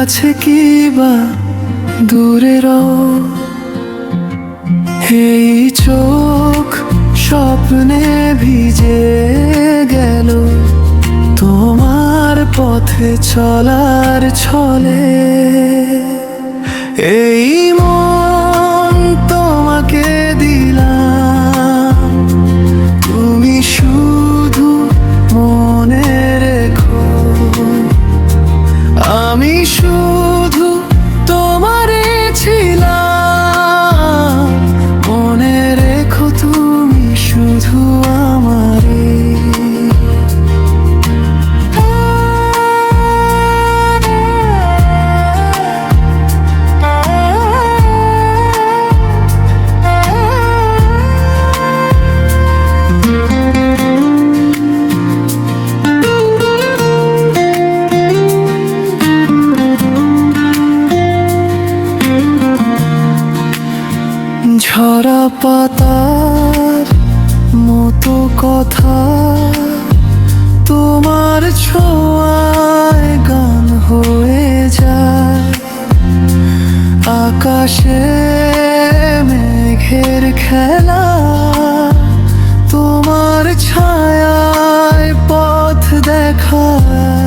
কাছে কি বা দূরে এই চোখ স্বপ্নে ভিজে গেল। তোমার পথে চলার ছলে। এই পাতার মতো কথা, তোমার ছোঁয়ায় গান হয়ে যায়। আকাশে মেঘের খেলা, তোমার ছায়ায় পথ দেখায়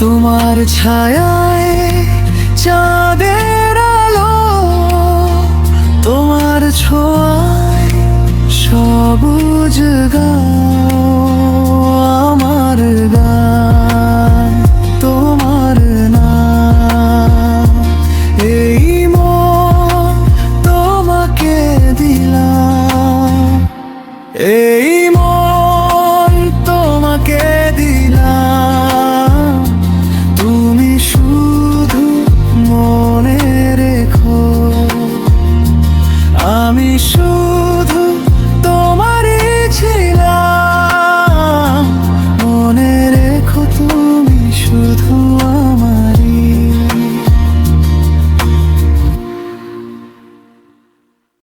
তোমার ছায়ায় চাঁদের আলো তোমার ছোঁয়ায় সবুজ গাছ।